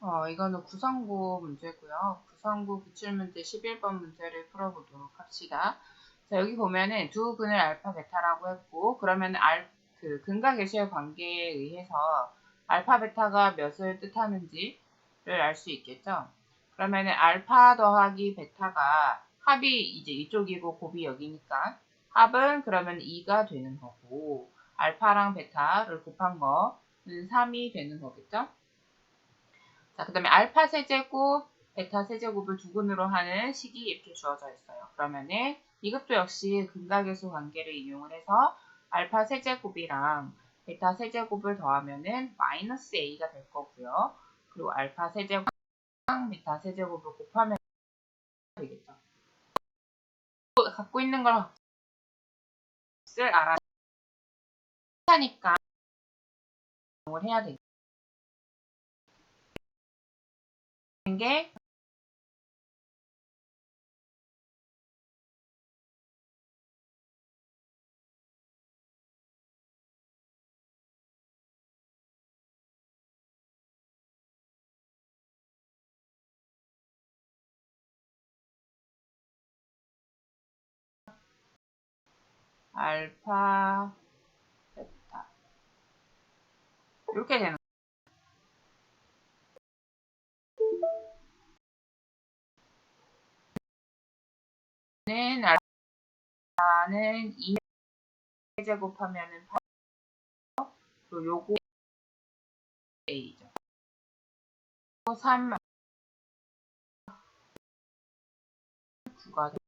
어, 이거는 구성구 문제고요. 구성구 기출문제 11번 문제를 풀어보도록 합시다. 자, 여기 보면은 두 근을 알파, 베타라고 했고, 그러면 알, 그 근과 계수의 관계에 의해서 알파, 베타가 몇을 뜻하는지를 알 수 있겠죠. 그러면은 알파 더하기 베타가 합이 이제 이쪽이고 곱이 여기니까 합은 그러면 2가 되는 거고, 알파랑 베타를 곱한 거는 3이 되는 거겠죠. 자, 그 다음에 알파 세제곱, 베타 세제곱을 두 근으로 하는 식이 이렇게 주어져 있어요. 그러면은 이것도 역시 근각계수 관계를 이용을 해서 알파 세제곱이랑 베타 세제곱을 더하면은 마이너스 a가 될 거고요. 그리고 알파 세제곱랑 베타 세제곱을 곱하면 되겠죠. 갖고 있는 걸 알아 하니까 해야 되겠죠. 게 알파 베타. 이렇게 되는 는 알파는 2 제곱하면은 8 그리고 요거 a죠. 3 9가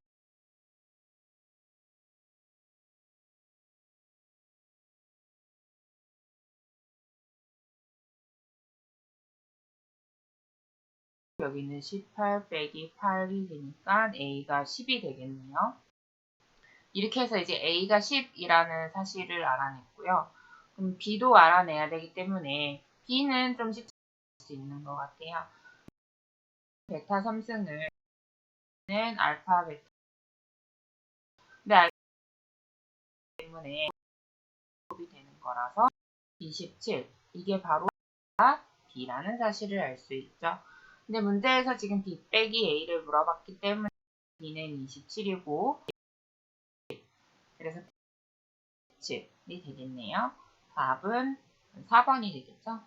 여기는 18 빼기 8이 되니까 A가 10이 되겠네요. 이렇게 해서 이제 A가 10이라는 사실을 알아냈고요. 그럼 B도 알아내야 되기 때문에 B는 좀수 있는 것 같아요. 베타 3승을 는 알파 베타 근데 알파 때문에 곱이 되는 거라서 27 이게 바로 B라는 사실을 알 수 있죠. 근데 문제에서 지금 B 빼기 A를 물어봤기 때문에 B는 27이고 그래서 7이 되겠네요. 답은 4번이 되겠죠.